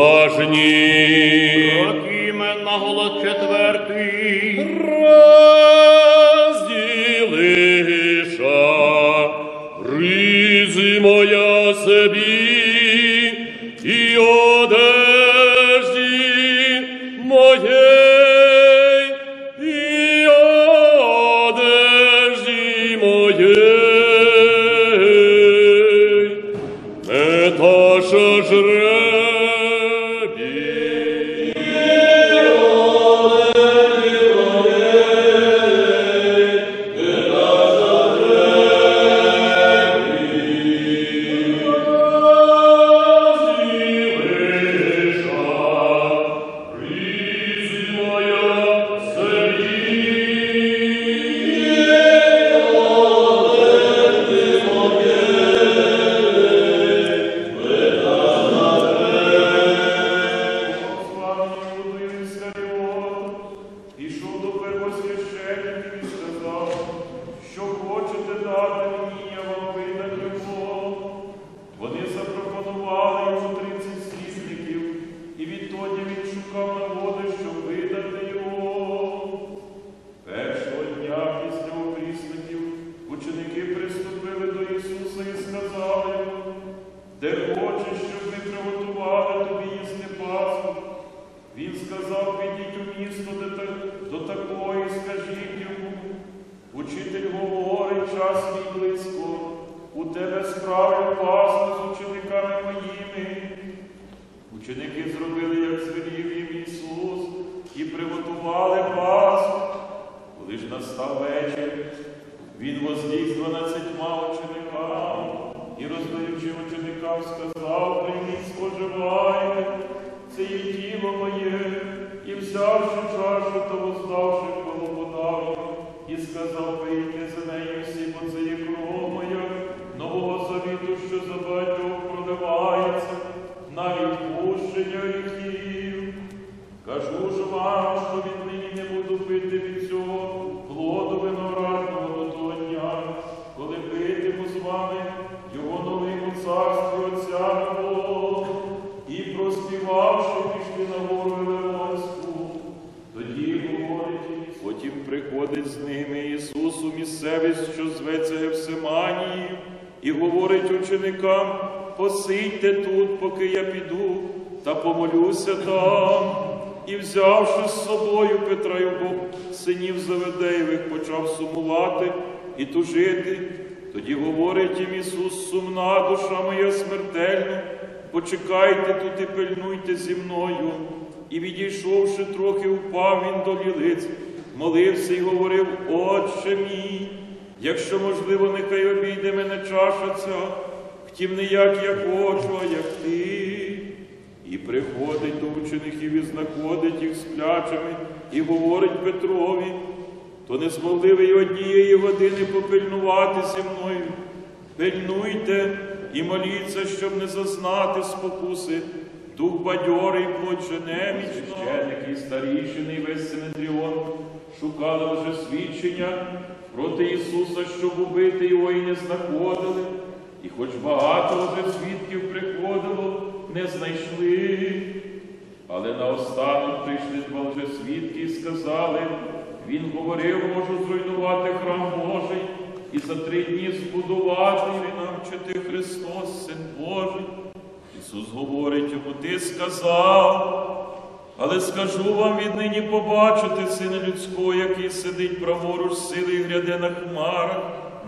Євангелії. Прокимен на голос четвертий. Розділиша, ризи моя собі і одежі моєї, і одежі моєї, не та, що жребій. Де хочеш, щоб ми приготували тобі їсти Пасху. Він сказав, підіть у місто до такої, скажіть йому. Учитель говорить, час мій близько, у тебе справлю Пасху з учениками моїми. Ученики зробили, як звелів їм Ісус, і приготували Пасху. Коли ж настав вечір, він возліг з дванадцятьма учениками і, роздаючи ученикам, сказав, прийміть, споживайте, це є тіло моє, і взявши чашу, то воздавши коло і сказав, прийміть за нею всі, бо це є і говорить ученикам, посидьте тут, поки я піду, та помолюся там. І взявши з собою Петра й обох синів Заведеєвих, почав сумувати і тужити. Тоді говорить їм Ісус, сумна душа моя смертельна, почекайте тут і пильнуйте зі мною. І відійшовши трохи, впав він до лілиць, молився і говорив, Отче мій, якщо можливо, нехай обійде мене чаша ця, втім не як я хочу, а як ти. І приходить до учеників і знаходить їх сплячими, і говорить Петрові, то не змогли ви й однієї години попильнувати зі мною. Пильнуйте і моліться, щоб не зазнати спокуси. Дух бадьорий, плоть же немічно. Священники, старішини і весь Синедріон шукали вже свідчення проти Ісуса, щоб убити його і не знаходили. І хоч багато вже свідків приходило, не знайшли. Але наостанок прийшли два вже свідки і сказали, він говорив, можу зруйнувати храм Божий і за три дні збудувати і нам чи ти Христос, Син Божий. Ісус говорить йому, ти сказав, але скажу вам віднині побачити Сина Людського, який сидить праворуч сили і гряде на хмарах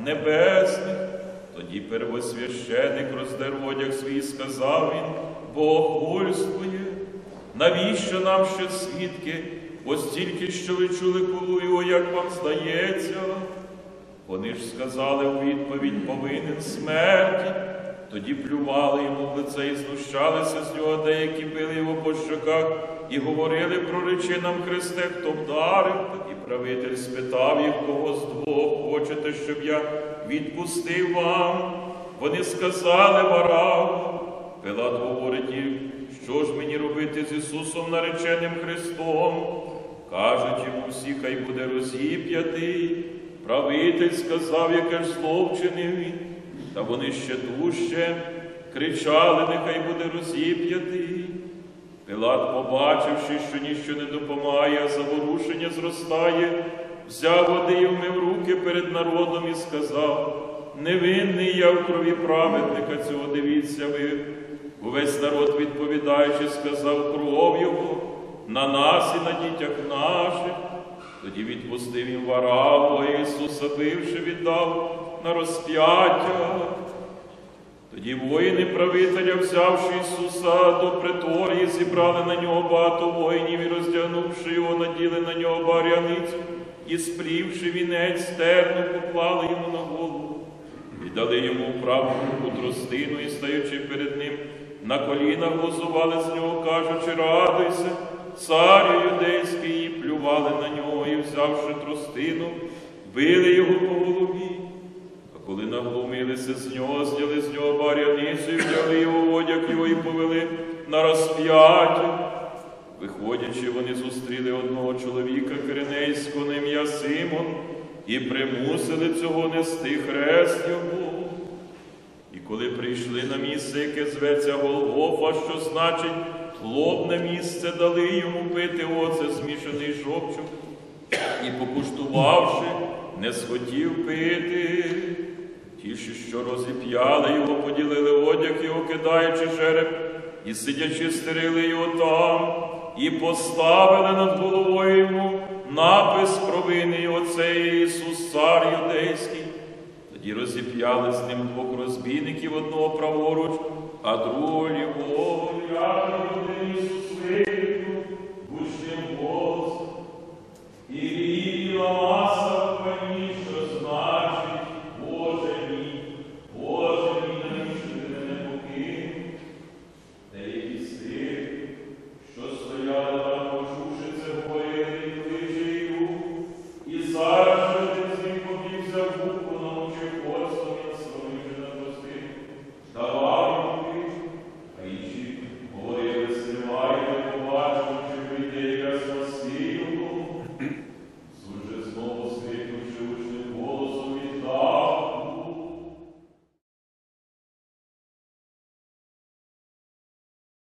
небесних. Тоді первосвященик роздер одяг свій, сказав він, Бог богохульствує. Навіщо нам ще свідки? Ось тільки що ви чули колу його, як вам здається. Вони ж сказали у відповідь повинен смерті. Тоді плювали йому в лице і знущалися з нього, деякі били його по щоках і говорили про речі нам Христе, хто вдарив. І правитель спитав їх, кого з двох хочете, щоб я відпустив вам. Вони сказали Вараву. Пилат говорить їм, що ж мені робити з Ісусом нареченим Христом? Кажуть йому всі, хай буде розіп'ятий. Правитель сказав, яке ж зло. Та вони ще дужче кричали, нехай буде розіп'ятий. Пилат, побачивши, що ніщо не допомагає, а заворушення зростає, взяв води і вмив руки перед народом і сказав: Невинний я в крові праведника цього дивіться ви. Увесь народ, відповідаючи, сказав кров його на нас і на дітях наших. Тоді відпустив їм вараву, Ісуса бивши, віддав на розп'яття. Тоді воїни правителя, взявши Ісуса до преторії, зібрали на нього багато воїнів і роздягнувши його, наділи на нього баряницю і сплівши вінець стерну, поклали йому на голову. І дали йому праву руку тростину, і стаючи перед ним на колінах, глузували з нього, кажучи, радуйся, царю юдейський, і плювали на нього, і взявши тростину, били його по голові. Коли наглумилися з нього, зняли з нього баряницю, і взяли його одяг його і повели на розп'яття. Виходячи, вони зустріли одного чоловіка Киринейського на ім'я Симон і примусили цього нести хрест його. І коли прийшли на місце, яке зветься Голгофа, що значить плодне місце, дали йому пити оце змішаний жовчок, і, покуштувавши, не схотів пити. Ті, що розіп'яли його, поділили одяг його, кидаючи жереб, і сидячи, стерили його там, і поставили над головою йому напис провини його цей Ісус, цар юдейський. Тоді розіп'яли з ним двох розбійників одного праворуч, а другого ліворуч.